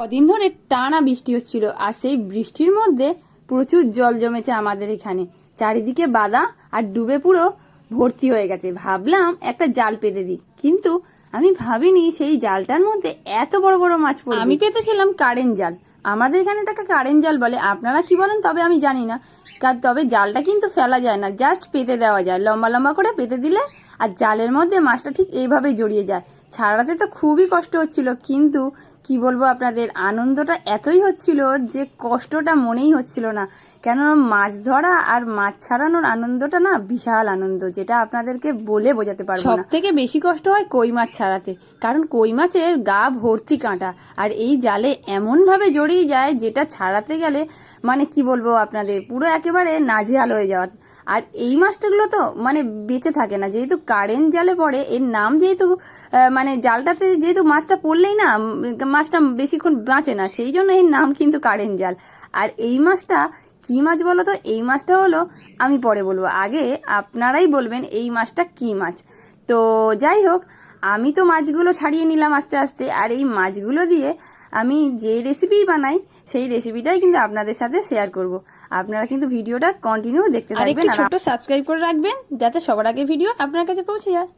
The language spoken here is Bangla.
কদিন ধরে টানা বৃষ্টি হচ্ছিল আর সেই বৃষ্টির মধ্যে প্রচুর জল জমেছে আমাদের এখানে। চারিদিকে বাদা আর ডুবে পুরো ভর্তি হয়ে গেছে। ভাবলাম একটা জাল পেতে দিই। কিন্তু আমি ভাবিনি সেই জালটার মধ্যে এত বড় বড় মাছ পড়ে আমি পেতেছিলাম কারেন্ট জাল। আমাদের এখানে এটাকে কারেন্ট জাল বলে। আপনারা কি বলেন? তবে আমি জানি না। তবে জালটা কিন্তু ফেলা যায় না। জাস্ট পেতে দেওয়া যায়। লম্বা লম্বা করে পেতে দিলে আর জালের মধ্যে মাছটা ঠিক এইভাবেই জড়িয়ে যায়। ছাড়াতে তো খুবই কষ্ট হচ্ছিল, কিন্তু কি বলব আপনাদের, আনন্দটা এতই হচ্ছিল যে কষ্টটা মনেই হচ্ছিল না। কেন মাছ ধরা আর মাছ ছাড়ানোর আনন্দটা না বিশাল আনন্দ, যেটা আপনাদেরকে বলে বোঝাতে পারব না। সব থেকে বেশি কষ্ট হয় কই মাছ ছাড়াতে, কারণ কই মাছের গা ভর্তি কাঁটা, আর এই জালে এমন ভাবে জড়িয়ে যায় যেটা ছাড়াতে গেলে মানে কি বলব আপনাদের, পুরো একেবারে নাজেহাল হয়ে যাওয়া। আর এই মাছটাগুলো তো মানে বেঁচে থাকে না, যেহেতু কারেন্ট জালে পড়ে, এর নাম যেহেতু মানে জালটাতে যেহেতু মাছটা পড়লেই না মাছটা বেশিক্ষণ বাঁচে না, সেই জন্য এর নাম কিন্তু কারেন্ট জাল। আর এই মাছটা কি মাছ বলো তো? এই মাছটা হলো আমি পরে বলব। আগে আপনারাই বলবেন এই মাছটা কি মাছ। তো যাই হোক আমি তো মাছগুলো ছাড়িয়ে নিলাম আস্তে আস্তে। আর এই মাছগুলো দিয়ে আমি যে রেসিপি বানাই সেই রেসিপিটাই কিন্তু আপনাদের সাথে শেয়ার করব। আপনারা কিন্তু ভিডিওটা কন্টিনিউ দেখতে থাকবেন আর ছোট্ট সাবস্ক্রাইব করে রাখবেন যাতে সবার আগে ভিডিও আপনার কাছে পৌঁছে যায়।